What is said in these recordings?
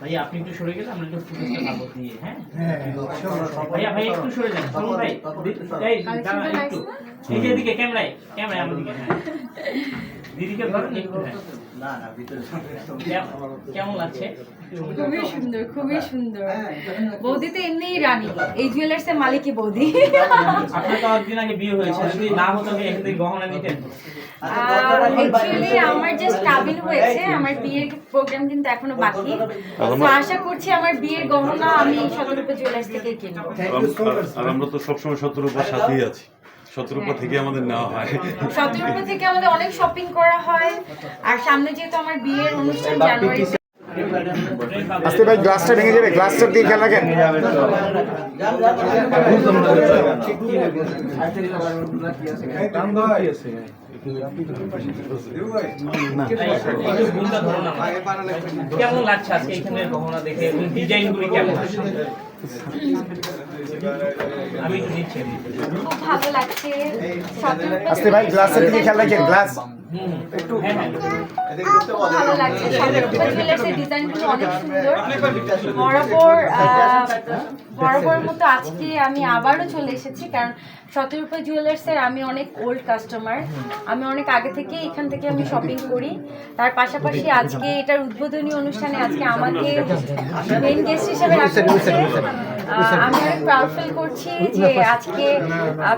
ভাইয়া আপনি একটু সরে গেলে আমরা একটু ফুটেজটা পাবো দিয়ে হ্যাঁ? ভাইয়া ভাই একটু সরে যান চলুন ভাই এই দাঁড়ান একটু। এদিকে এদিকে ক্যামেরায় ক্যামেরায় আমাদের দিকে হ্যাঁ। দিদিকে ধরেন একটু হ্যাঁ। কেমন- কেমন লাগছে? খুবই সুন্দর খুবই সুন্দর। বৌদি তো এমনিই রানী। এই জুয়েলার্সের মালিকই বৌদি। আপনার তো একদিন আগে বিয়ে হয়েছে যদি না হতো আমি এখান গহনা নিতেন আমার জাস্ট কাবিন হয়েছে আমার বিয়ের প্রোগ্রাম কিন্তু এখনও বাকি। তো আশা করছি আমার বিয়ের গহনা আমি শতরূপা জুয়েলার্স থেকে কিনবো। আর আমরা তো সবসময় উপর সাথেই আছি। সত্তর উপর থেকে আমাদের নেওয়া হয়। শতরূপা থেকে আমাদের অনেক শপিং করা হয়। আর সামনে যেহেতু আমার বিয়ের অনুষ্ঠান জানুয়ারি আস্তে ভাই গ্লাসটা ভেঙে যাবে গ্লাসটা দিয়ে খেয়াল রাখেন। ধরুন আমার। কেমন লাগছে আজকে এখানের গহনা দেখে? ডিজাইনগুলি কেমন? খুব ভালো লাগছে। আসতে ভাই গ্লাসের দিকে খেয়াল রাখেন গ্লাস একটু হ্যাঁ হ্যাঁ খুব ভালো লাগছে ডিজাইনগুলো অনেক সুন্দর বরাবর বরাবর মতো আজকে আমি আবারও চলে এসেছি কারণ শতরূপা জুয়েলার্সের আমি অনেক ওল্ড কাস্টমার আমি অনেক আগে থেকে এখান থেকে আমি শপিং করি তার পাশাপাশি আজকে এটার উদ্বোধনী অনুষ্ঠানে আজকে আমাকে মেইন গেস্ট হিসেবে রাখা আমি অনেক প্রাউড ফিল করছি যে আজকে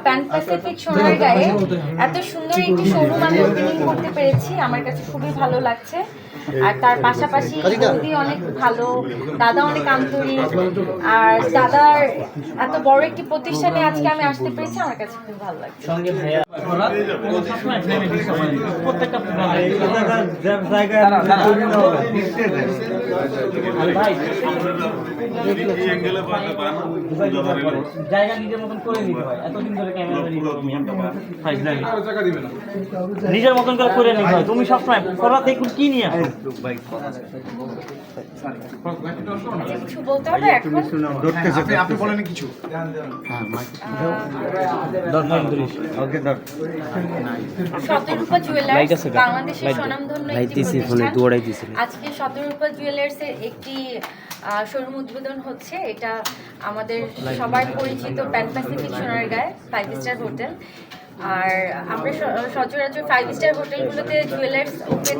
প্যান প্যাসিফিক সোনার গায়ে এত সুন্দর একটি শোরুম আমি ওপেনিং করতে পেরেছি আমার কাছে খুবই ভালো লাগছে। আর তার পাশাপাশি বৌদি অনেক ভালো দাদা অনেক আন্তরিক আর দাদার এত বড় একটি প্রতিষ্ঠানে আজকে আমি আসতে পেরেছি আমার কাছে খুব ভালো লাগছে। জায়গা নিজের মতন করে নিতে হয়। এতদিন ধরে ক্যামেরা নিজের মতন করে করে নিতে হয় তুমি সবসময় করা দেখুন কি নিয়ে আপনি বলেন কিছু জুয়েলার্স। আজকে শতরূপা জুয়েলার্সের একটি শোরুম উদ্বোধন হচ্ছে। এটা আমাদের সবার পরিচিত প্যান প্যাসিফিক সোনারগাঁয় ফাইভ স্টার হোটেল আর আমরা সচরাচর ফাইভ স্টার হোটেলগুলোতে জুয়েলার্স ওপেন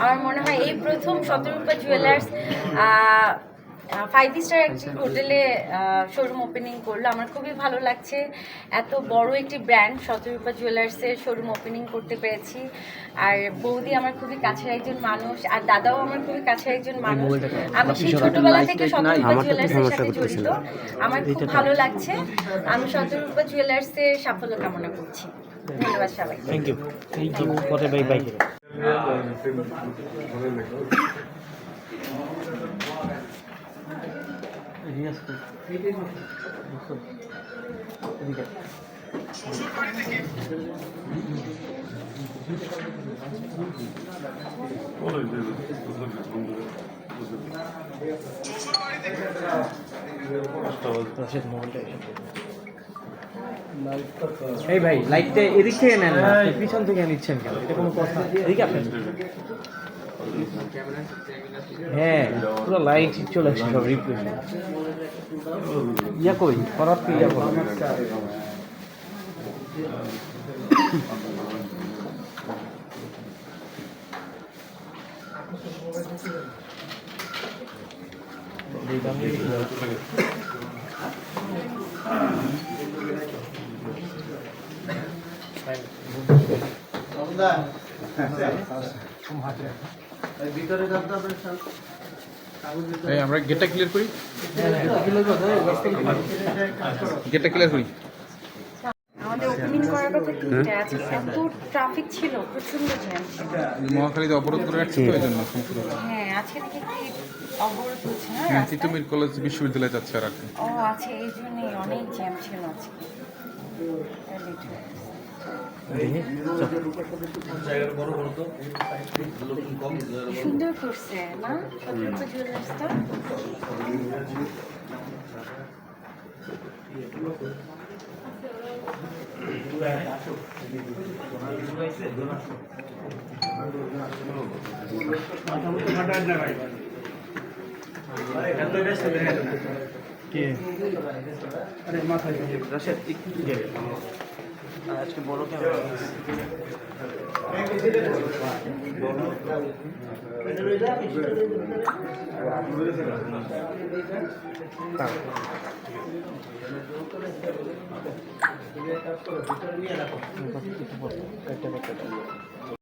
আমার মনে হয় এই প্রথম শতরূপা জুয়েলার্স ফাইভ স্টার একটি হোটেলে শোরুম ওপেনিং করল। আমার খুবই ভালো লাগছে। এত বড় একটি ব্র্যান্ড শতরূপা জুয়েলার্সের শোরুম ওপেনিং করতে পেরেছি। আর বৌদি আমার খুবই কাছের একজন মানুষ আর দাদাও আমার খুবই কাছের একজন মানুষ। আমি সেই ছোটবেলা থেকে শতরূপা জুয়েলার্সের সাথে জড়িত। আমার খুব ভালো লাগছে। আমি শতরূপা জুয়েলার্সের সাফল্য কামনা করছি। ধন্যবাদ সবাই thank you thank you bye bye এই ভাই লাইটটা এদিক থেকে নেন না। পিছন থেকে নিচ্ছেন কেন? এটা কোনো কথা এদিকে আপনি হ্যাঁ পুরো লাইট চলে আসছে সব রিপ্লেসে ইয়া কই? করার কি ইয়া করি এই আমরা গেটটা ক্লিয়ার করি? গেটটা ক্লিয়ার করি আমাদের ওপেনিং করার কথা তিনটে আছে এত ট্রাফিক ছিল প্রচণ্ড জ্যাম ছিল। মহাখালীতে অবরোধ করে রাখছি তো এই জন্য হ্যাঁ আজকে থেকে কি অবরোধ হচ্ছে হ্যাঁ তিতুমির কলেজ বিশ্ববিদ্যালয়ে যাচ্ছে আর কি ও আছে এই জন্যই অনেক জ্যাম ছিল আজকে। সুন্দর করছে না? কে? আরে মাথা রাশেদ একটু আজকে বড় ক্যামেরা একটা